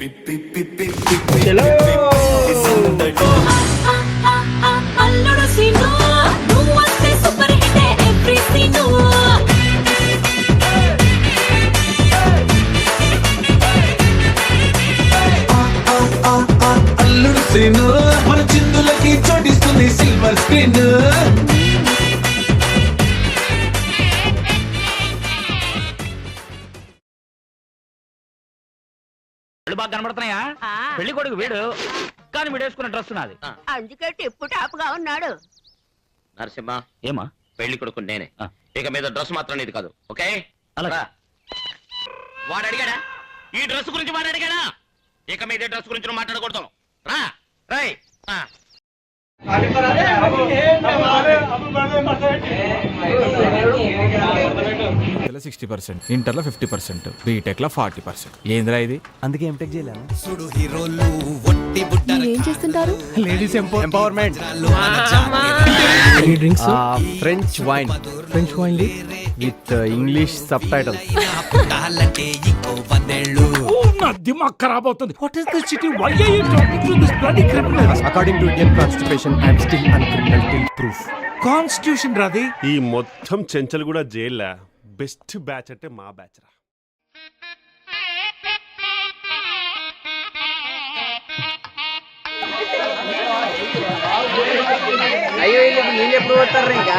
Hello. కళ్ళు బాగా కనబడుతున్నాయా? పెళ్ళి కొడుకు వీడు. కానీ వీడు వేసుకున్న డ్రెస్ నాది. అందుకే టిప్పు టాప్గా ఉన్నాడు. నరసింహ ఏమా? పెళ్ళి కొడుకు నేనే. ఆ. ఇక మీద డ్రెస్ మాత్రం నీది కాదు ఓకే? అలాగే. రా. వాడు అడిగాడా? ఈ డ్రెస్ గురించి వాడు అడిగాడా? ఇక మీద డ్రెస్ గురించి నువ్వు మాట్లాడకూడదు. రా. రై ఆ. సిక్స్టీ పర్సెంట్ ఇంటర్లో ఫిఫ్టీ పర్సెంట్ బీటెక్లో ఫార్టీ పర్సెంట్. ఏందిరా ఇది? అందుకే ఎంటెక్ చేయలేము ఏం చేస్తుంటారు? Ladies empowerment drinks French wine French wine with English subtitle నా దిమాగ్ ఖరాబ్ అవుతుంది. What is this city why are you talking to this bloody criminals according to Indian constitution I'm still an criminal till proof constitution రాది ఈ మొత్తం చెంచల్ కూడా జైల్లా best batch అంటే మా బ్యాచ్ రా. అయ్యో వీళ్ళకి నీళ్ళు ఎప్పుడు పోతారు ఇంకా?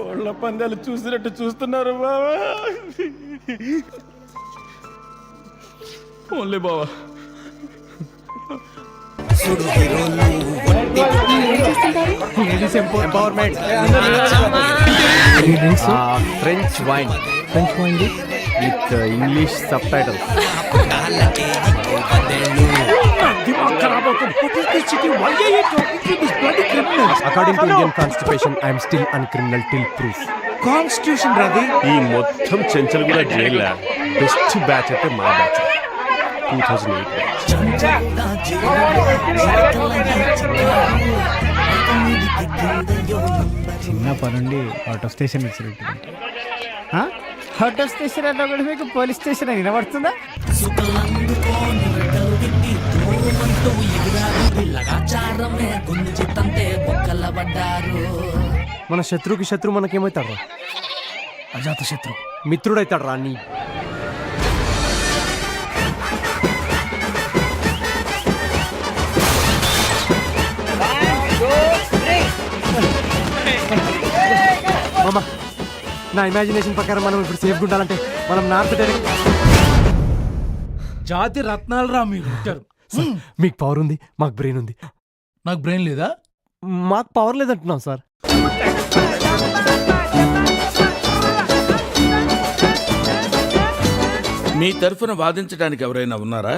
కోళ్ళ పందాలు చూసినట్టు చూస్తున్నారు బావా. ఓన్లీ బావా. Empowerment French wine French wine with English subtitle ఖరాబ్ అవుతుంది according to Indian constitution I'm still an criminal till proof constitution రాది ఈ మొత్తం చెంచల్ కూడా జైల్లా బెస్ట్ బ్యాచ్ అంటే మా బ్యాచ్ టూ థౌజండ్ ఎయిట్ చిన్నప్పటి నుండి ఆటో స్టేషన్ ఆటో స్టేషన్ అంటే ఒకటి మీకు పోలీస్ స్టేషన్ వినబడుతుందా? మన శత్రువుకి శత్రువు మనకేమవుతాడు అజాత శత్రు. మిత్రుడైతాడు రా నీ? మామ నా ఇమాజినేషన్ ప్రకారం మనం ఇప్పుడు సేఫ్గా ఉండాలంటే మనం నార్త్ డైరెక్ట్ జాతి రత్నాలు రా మీరు మీకు పవర్ ఉంది మాకు బ్రెయిన్ ఉంది. నాకు బ్రెయిన్ లేదా? మాకు పవర్ లేదంటున్నాం సార్. మీ తరఫున వాదించడానికి ఎవరైనా ఉన్నారా?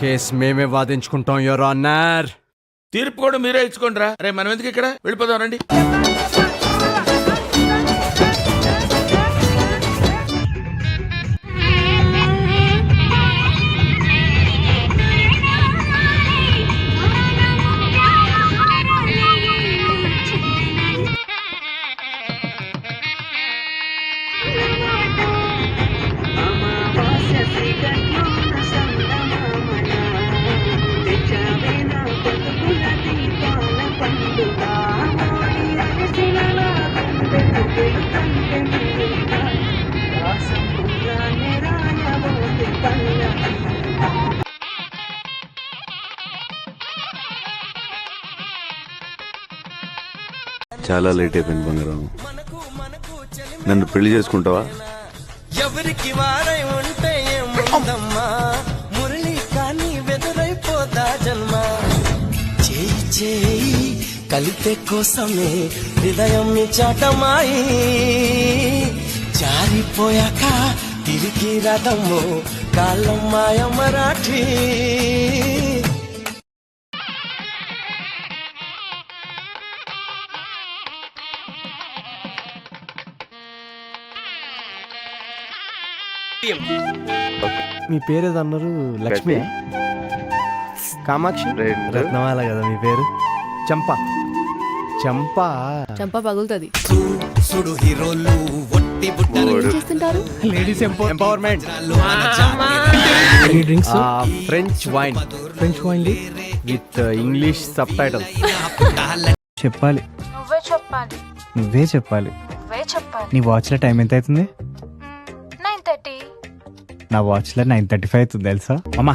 కేస్ మేమే వాదించుకుంటాం యువర్ ఆనర్. తీర్పు కూడా మీరే ఇచ్చుకోండి రా రే మనం ఎందుకు ఇక్కడ? వెళ్ళిపోదాం రండి. చాలా లేట్ అయిపోయింది బంగారం. నన్ను పెళ్ళి చేసుకుంటావా? ఎవరికి వారై ఉంటే ఏముందమ్మా? మురళి కానీ వెదురైపోదా జన్మ? చేయి చేయి కలితే కోసమే హృదయం చాటమాయి. జారిపోయాక తిరిగి రథము కాలం మాయ మరాఠీ. మీ పేరు ఏదో అన్నారు లక్ష్మి? కామాక్షి? రత్నమాల కదా మీ పేరు? చంప. చంప. చంప పగులుతుంది. సుడు హీరోలు ఒట్టి బుట్టలు చేస్తుంటారు? Ladies empowerment drinks French wine French wine with English subtitle చెప్పాలి. నువ్వే చెప్పాలి. నువ్వే చెప్పాలి. నువ్వే చెప్పాలి. నీ వాచ్లో టైం ఎంత అవుతుంది నైన్ థర్టీ. నా వాచ్లో నైన్ థర్టీ ఫైవ్ అవుతుంది తెలుసా? అమ్మా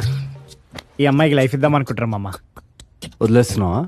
ఈ అమ్మాయికి లైఫ్ ఇద్దాం అనుకుంటారా అమ్మా. వదిలేస్తున్నావా?